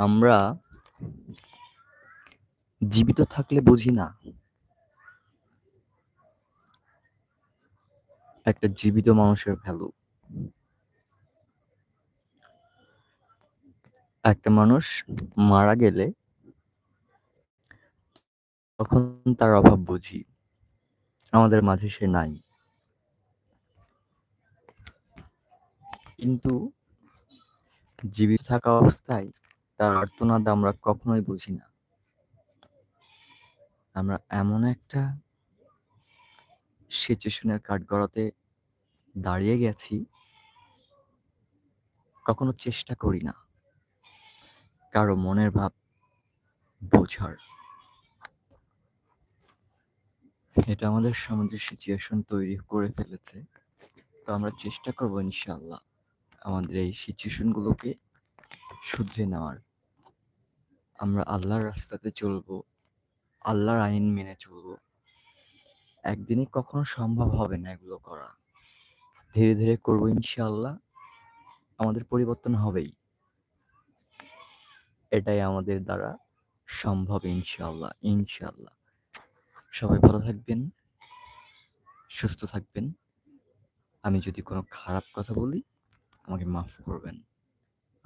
আমরা জীবিত থাকলে বুঝি না। একটা জীবিত মানুষের ভ্যালু একটা মানুষ মারা গেলে তখন তার অভাব বুঝি। আমাদের মাঝে সে নাই। কিন্তু জীবিত থাকা অবস্থায় তার আর্তনাদ আমরা কখনোই বুঝি না। আমরা এমন একটা সিচুয়েশনের কাঠগড়াতে দাঁড়িয়ে গেছি, কখনো চেষ্টা করি না। কারও মনের ভাব বোঝার। এটা আমাদের সমাজে সিচুয়েশন তৈরি করে ফেলেছে। তো আমরা চেষ্টা করব ইনশাল্লাহ আমাদের এই সিচুয়েশনগুলোকে শুধরে নেওয়ার। আমরা আল্লাহর রাস্তাতে চলবো, আল্লাহর আইন মেনে চলবো। একদিনে কখনো সম্ভব হবে না এগুলো করা। ধীরে ধীরে করব ইনশাআল্লাহ, আমাদের পরিবর্তন হবেই। এটাই আমাদের দ্বারা সম্ভব ইনশাআল্লাহ ইনশাআল্লাহ। সবাই ভালো থাকবেন, সুস্থ থাকবেন। আমি যদি কোনো খারাপ কথা বলি, আমাকে মাফ করবেন।